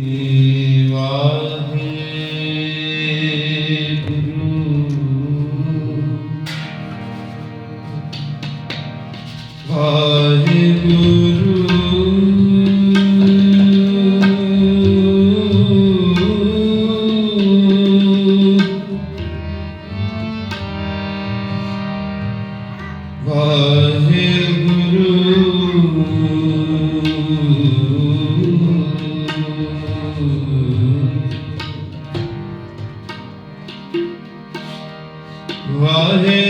Mm. Hare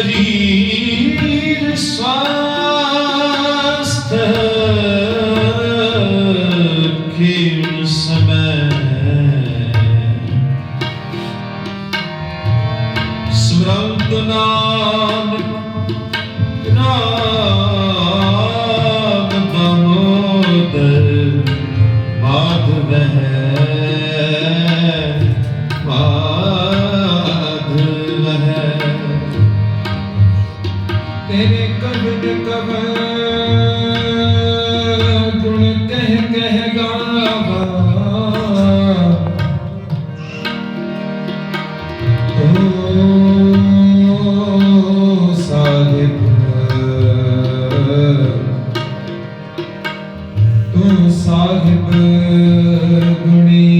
शरीर स्वास्थ किम समय स्मृत नाम राम दामोदर ਸਾਹਿਬ ਗੁਣੀ।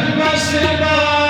Merhaba Seba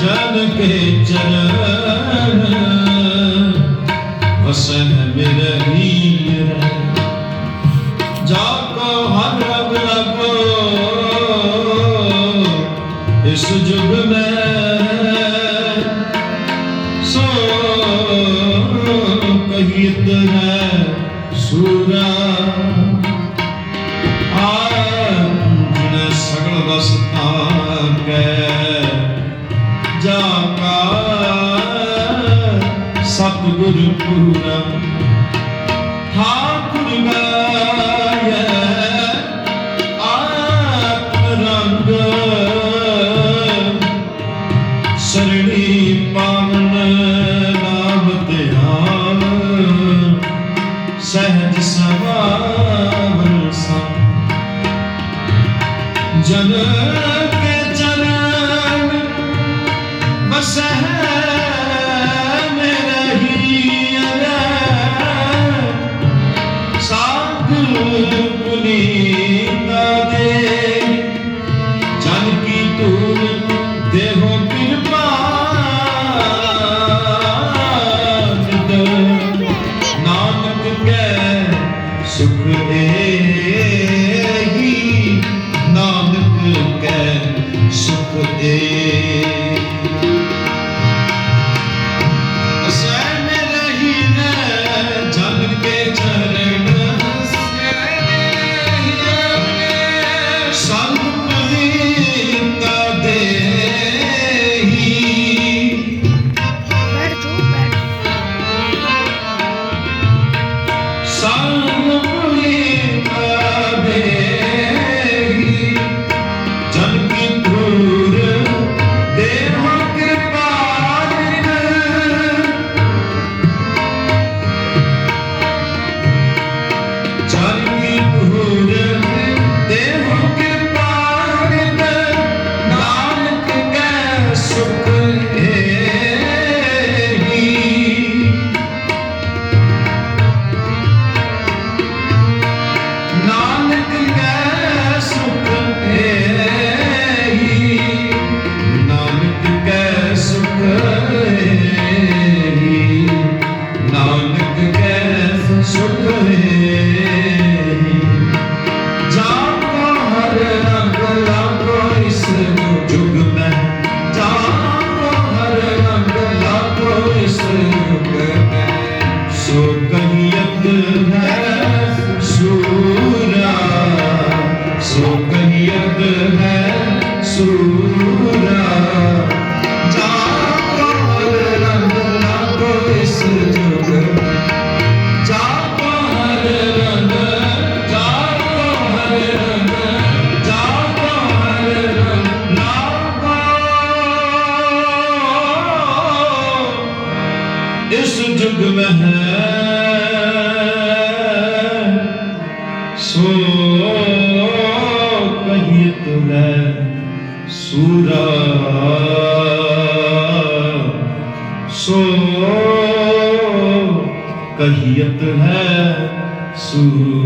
canı geçene Ve sana bile iyiler ਗੁਰੂ ਪੂਰਾ ਠਾਕੁਰ ਗਾਇਆ ਆਪ ਰੰਗ ਸਰਣੀ ਪਾਵਨ ਨਾਮ ਧਿਆਨ ਸਹਿਜ ਸਵਾਵਨ ਸੰ ਜਨ ਕੇ ਜਨਨ ਬਸਹਿ सो कहीं अब है ਇਸ ਜੁਗ ਮੈਂ ਹੈ ਸੋ ਕਹੀ ਤੁਲੇ ਸੂਰਾ। ਸੋ ਕਹੀਤ ਹੈ ਸੂਰਾ।